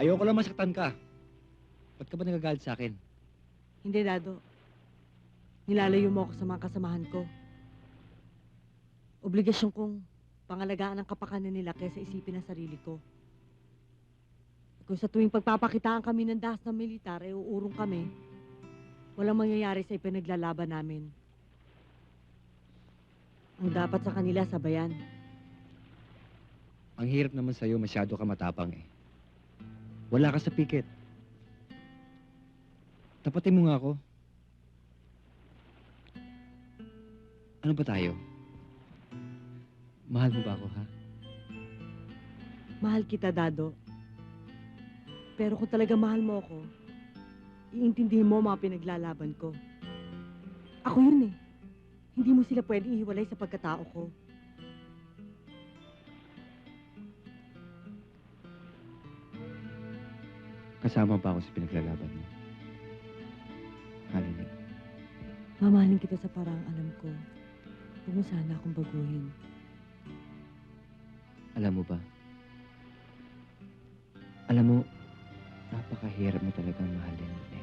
Ayoko lang masaktan ka. Ba't ka ba nagagalit sa akin? Hindi, Dado. Nilalayo mo ako sa mga kasamahan ko. Obligasyon kong pangalagaan ang kapakanan nila kaysa isipin ang sarili ko. Kung sa tuwing pagpapakitaan kami ng dahas ng militar, e uurong kami, walang mangyayari sa ipinaglalaban namin. Ang dapat sa kanila, sabayan. Ang hirap naman sa'yo, masyado ka matapang eh. Wala ka sa pikit. Tapatin mo nga ako. Ano ba tayo? Mahal mo ba ako, ha? Mahal kita, Dado. Pero kung talaga mahal mo ako, iintindihin mo mga pinaglalaban ko. Ako yun eh. Hindi mo sila pwedeng ihiwalay sa pagkatao ko. Kasama ba ako sa pinaglalaban mo? Halina. Mamahalin kita sa parang alam ko. Huwag mo sana akong baguhin. Alam mo ba? Alam mo, napakahirap mo talagang mahalin eh.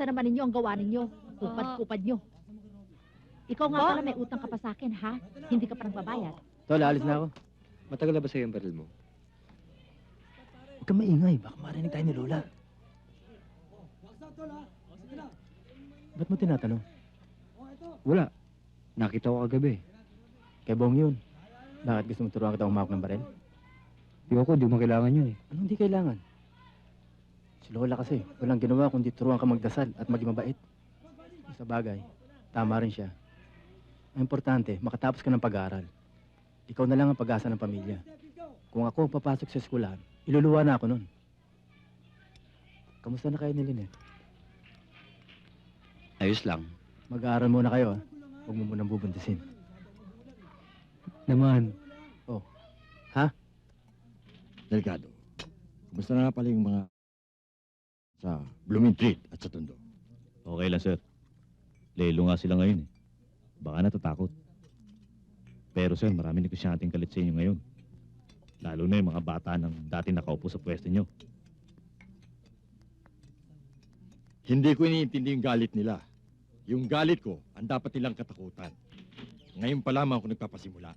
Na naman ninyo ang gawa ninyo. Kupad-kupad nyo. Ikaw nga pala may utang ka pa sa akin, ha? Hindi ka pa nagbabayad. Tol, alis na ako. Matagal na ba sa'yo ang baril mo? Huwag kang maingay, baka marinig tayo ni Lola. Ba't mo tinatanong? Wala. Nakita ko kagabi. Kay Bong yun. Bakit gusto mo turuan kita umawak ng baril? Ayoko, di mo kailangan yun eh. Anong hindi kailangan? Si Lola kasi, walang ginawa kundi turuan ka magdasal at maging mabait. Sa bagay, tama rin siya. Ang importante, makatapos ka ng pag-aaral. Ikaw na lang ang pag-asa ng pamilya. Kung ako ang papasok sa eskwelahan, iluluwa na ako nun. Kamusta na kayo ni Lynette? Ayos lang. Mag-aaral muna kayo, ha? Huwag mo munang bubuntisin. Naman. Delgado, kumusta na nga pala yung mga sa Blooming Treat at sa Tondo? Okay lang, sir. Lelo nga sila ngayon eh. Baka natatakot. Pero sir, marami negosyanteng kalit sa inyo ngayon. Lalo na yung mga bata ng dati nakaupo sa pwesto nyo. Hindi ko iniintindi yung galit nila. Yung galit ko, ang dapat nilang katakutan. Ngayon pa lamang ako nagpapasimula.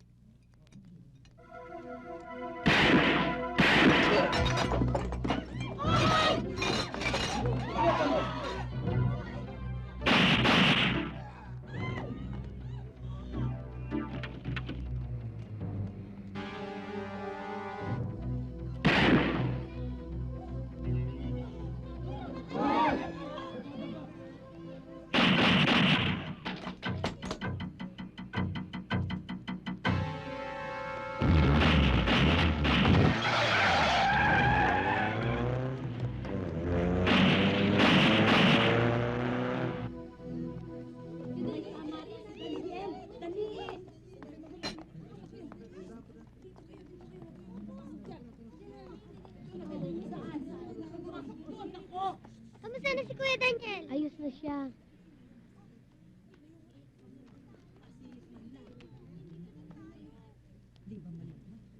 Kuya Daniel? Ayos na siya.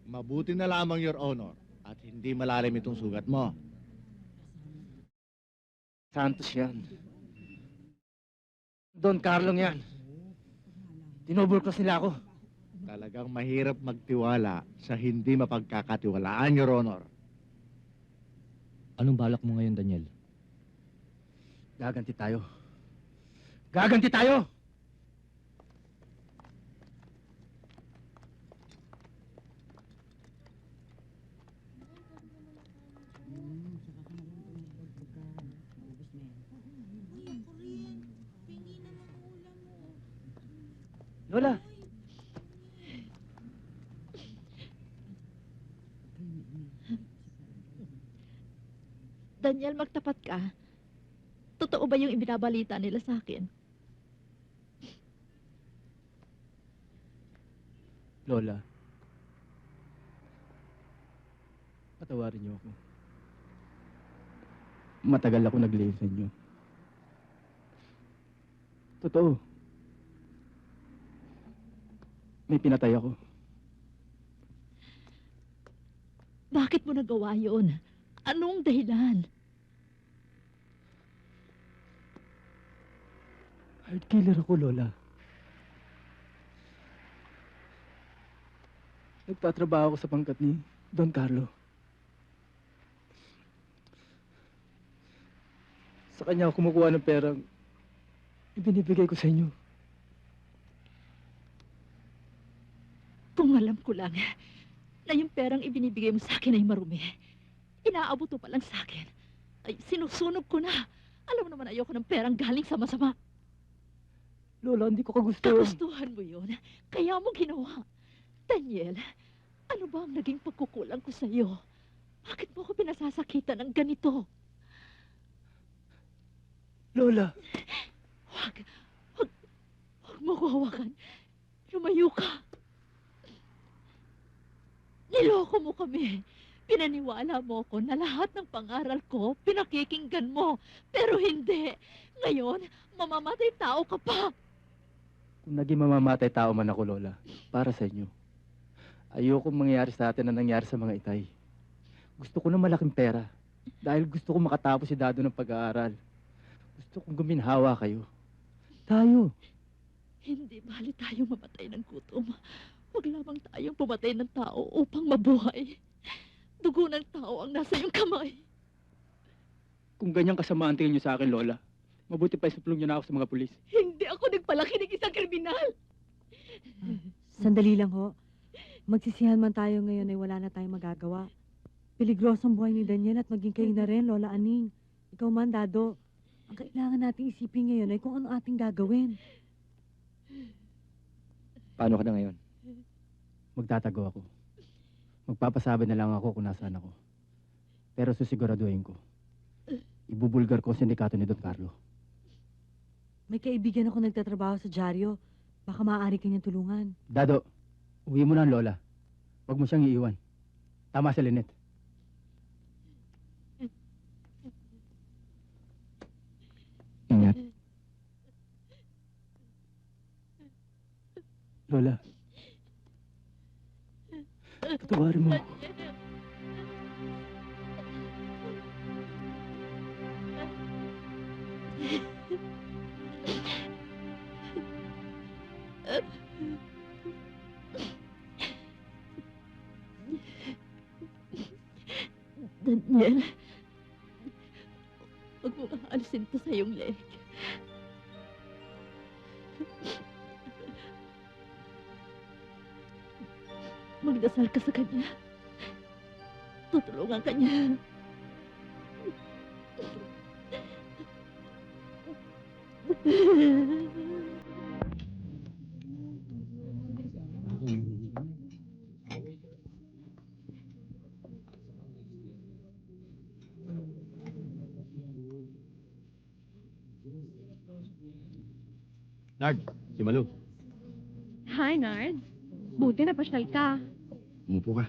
Mabuti na lamang, Your Honor, at hindi malalim itong sugat mo. Santos yan. Don Carlong yan. Tinobulkos nila ako. Talagang mahirap magtiwala sa hindi mapagkakatiwalaan, Your Honor. Anong balak mo ngayon, Daniel? Gaganti tayo. Gaganti tayo! Lola! Daniel, magtapat ka. Totoo ba yung ibinabalita nila sa akin? Lola. Patawarin niyo ako. Matagal ako nag-live sa inyo. Totoo. May pinatay ako. Bakit mo nagawa yun? Anong dahilan? Hard killer ako, Lola. Nagtatrabaho ako sa pangkat ni Don Carlo. Sa kanya ako kumukuha ng perang ibinibigay ko sa inyo. Kung alam ko lang na yung perang ibinibigay mo sa akin ay marumi, inaabot pa lang sa akin. Ay, sinusunog ko na. Alam naman ayoko ng perang galing sa masama. Lola, hindi ko kagusto. Kagustuhan mo yun. Kaya mo ginawa. Daniel, ano ba ang naging pagkukulang ko sa iyo? Bakit mo ako pinasasakitan ng ganito? Lola, Huwag, huwag, huwag mo ko hawakan. Lumayo ka. Niloko mo kami. Pinaniwala mo ko na lahat ng pangaral ko, pinakikinggan mo. Pero hindi. Ngayon, mamamatay tao ka pa. Kung naging mamamatay tao man ako, Lola, para sa inyo. Ayoko mangyari sa atin na nangyari sa mga itay. Gusto ko ng malaking pera. Dahil gusto ko makatapos si Dado ng pag-aaral. Gusto kong guminhawa kayo. Tayo. Hindi bali tayo mamatay ng gutom. Huwag lamang tayong pumatay ng tao upang mabuhay. Dugo ng tao ang nasa iyong kamay. Kung ganyan kasamaan tingin niyo sa akin, Lola, mabuti pa isuplong niyo na ako sa mga pulis. Hindi ako nagpalaki ng isang kriminal. Sandali lang ho. Magsisihan man tayo ngayon ay wala na tayong magagawa. Peligroso ang buhay ni Daniel at maging kayo na rin, Lola Aning. Ikaw man, Dado. Ang kailangan nating isipin ngayon ay kung ano ating gagawin. Paano ka na ngayon? Magtatago ako. Magpapasabi na lang ako kung nasaan ako. Pero susiguraduhin ko. Ibubulgar ko ang sindikato ni Don Carlo. May kaibigan ako nagtatrabaho sa dyaryo. Baka maaari kanyang tulungan. Dado, uwi mo na ang Lola. Huwag mo siyang iiwan. Tama si Lynette. Ingat. Lola. Patawarin mo ako. Daniel, huwag mo kang alisin to sa iyong leg. Magdasal ka sa kanya. Tutulungan ka niya. Nag, si Malu. Hi, Nard. Buti na pasyal ka. Umupo ka.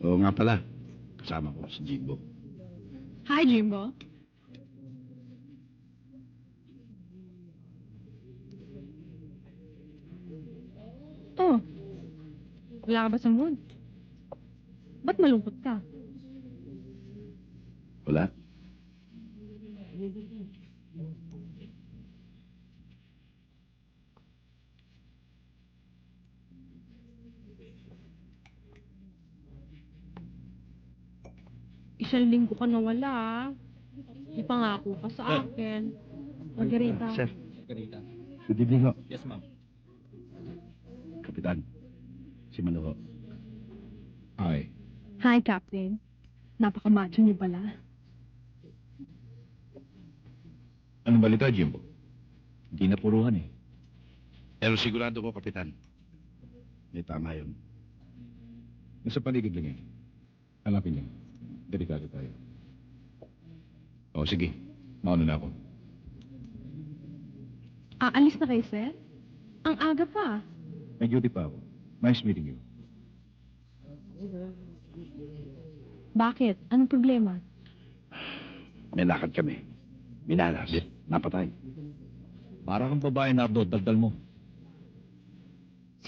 Oo nga pala. Kasama ko si Jimbo. Hi, Jimbo. Oh, wala ka ba sa mood? Ba't malungkot ka? Wala? Isang linggo ka nawala, ah. Ipangako ka sa akin. Margarita. Sir, Ganita. good evening ho. Yes, ma'am. Kapitan, si Manuho. Ay, Hi, Captain. Napakamacho niyo pala. anong balita, Jimbo? Hindi na puruhan eh. Pero sigurado ko, Kapitan. May tama yun. Nasa paligid lang yan. Hanapin yan. Delikado tayo. O, sige. Mauna na ako. Aalis na kayo, sir? Ang aga pa. May duty pa ako. Nice meeting you. Bakit? Anong problema? May lakad kami. Minalas. Napatay. Para kang babae, Nardo, daldal mo.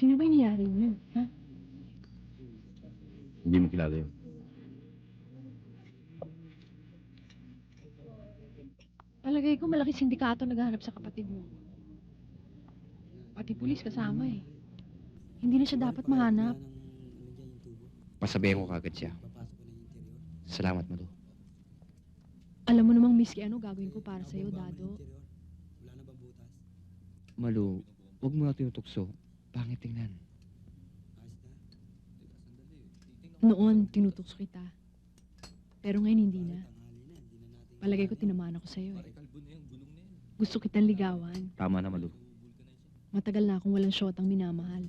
Sino ba yung nangyari yun? Ha? Hindi mo kilala yun. Palagay ko malaki sindikato naghahanap sa kapatid mo. Pati pulis kasama eh. Hindi na siya dapat mahanap. Pasabihin ko kagad siya. Salamat, Mado. Alam mo namang miski ano gagawin ko para sa'yo, Dado. Malu, huwag mo na tinutukso. Pangit tingnan. Noon, tinutukso kita. Pero ngayon hindi na. Palagay ko tinamaan ako sa'yo eh. Gusto kitang ligawan. Tama na, Malu. Matagal na akong walang shot ang minamahal.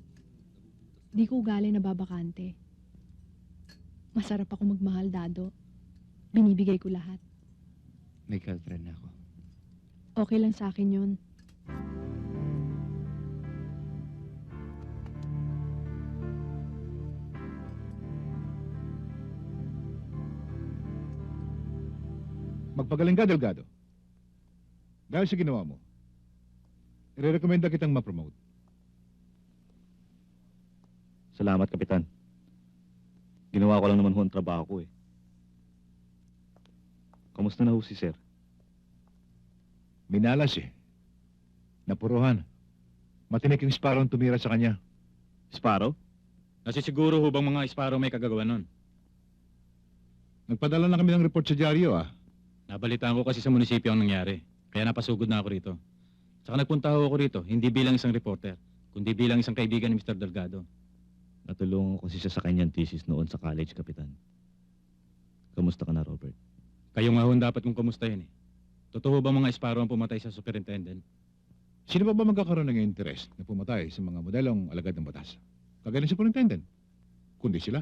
Di ko ugali na babakante. Masarap ako magmahal, Dado. Binibigay ko lahat. May girlfriend na ako. Okay lang sa akin yun. Magpagaling ka, Delgado. Dahil sa ginawa mo, irerekomenda kitang ma-promote. Salamat, Kapitan. Ginawa ko lang naman ho ang trabaho ko eh. Kamusta na ho si Sir? Minalas eh. Napuruhan. Matinik yung Sparrow ang tumira sa kanya. Sparrow? Nasisiguro ho bang mga Sparrow may kagagawa nun? Nagpadala na kami ng report sa dyaryo ah. Nabalitaan ko kasi sa munisipyo ang nangyari. Kaya napasugod na ako rito. Saka nagpunta ako rito, hindi bilang isang reporter, kundi bilang isang kaibigan ni Mr. Delgado. Natulungan ko kasi siya sa kanyang thesis noon sa college, Kapitan. Kamusta ka na, Robert? Kayo nga ho ang dapat kong kumustahin eh. Totoo ba mga Sparrow ang pumatay sa superintendent? Sino pa ba magkakaroon ng interest na pumatay sa mga modelong alagad ng batas? Kagaya ng superintendent. Kundi sila.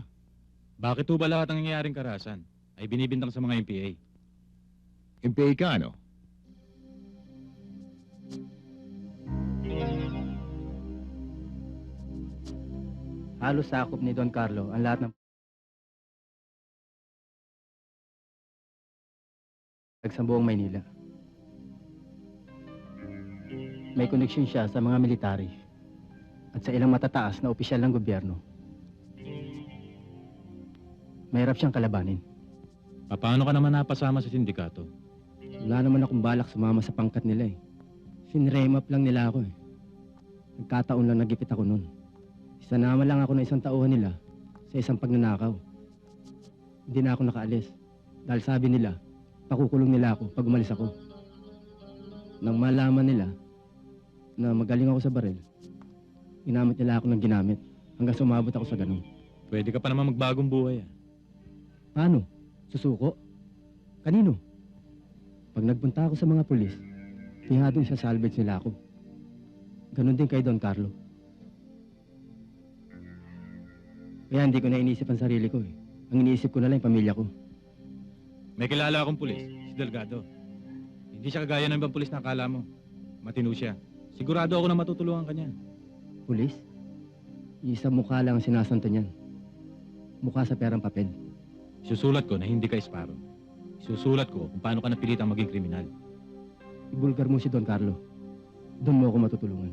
Bakit ho ba lahat ng nangyayaring karahasan ay binibintang sa mga MPA? MPA ka ano? Halos sakop ni Don Carlo ang lahat ng sa buong Maynila. May koneksyon siya sa mga military at sa ilang matataas na opisyal ng gobyerno. Mahirap siyang kalabanin. Paano ka naman napasama sa sindikato? Wala naman akong balak sumama sa pangkat nila eh. Sinrem up lang nila ako eh. Nagkataon lang nagipit ako nun. Isanama lang ako ng isang tauhan nila sa isang pagnanakaw. Hindi na ako nakaalis. Dahil sabi nila, pakukulong nila ako pag umalis ako. Nang malaman nila na magaling ako sa baril, ginamit nila ako ng ginamit hanggang sumabot ako sa ganun. Pwede ka pa naman magbagong buhay ah. Paano? Susuko? Kanino? Pag nagpunta ako sa mga pulis, tihadong sa salvage nila ako. Ganon din kay Don Carlo. Kaya hindi ko na inisip ang sarili ko eh. Ang iniisip ko na lang yung pamilya ko. May kilala akong pulis, si Delgado. Hindi siya kagaya ng ibang pulis na akala mo. Matino siya. Sigurado ako na matutulungan ka niya. Pulis? Isang mukha lang ang sinasanto niyan. Mukha sa perang papel. Susulat ko na hindi ka Sparrow. Susulat ko kung paano ka napilitang maging kriminal. Ibulgar mo si Don Carlo. Doon mo ako matutulungan.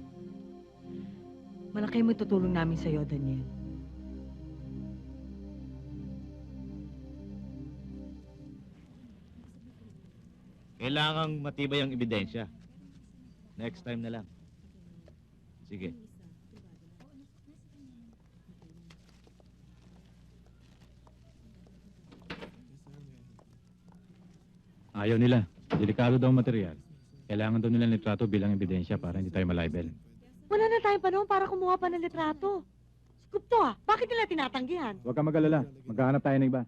Malaki mo tutulong namin sa'yo, Daniel. Kailangang matibay ang ebidensya. Next time na lang. Sige. Ayaw nila. Delikado daw ang material. Kailangan daw nila ng litrato bilang ebidensya para hindi tayo malibel. Wala na tayong panahon para kumuha pa ng litrato. Scoop to ah. Bakit nila tinatanggihan? Huwag kang mag-alala. Maghahanap tayo ng iba.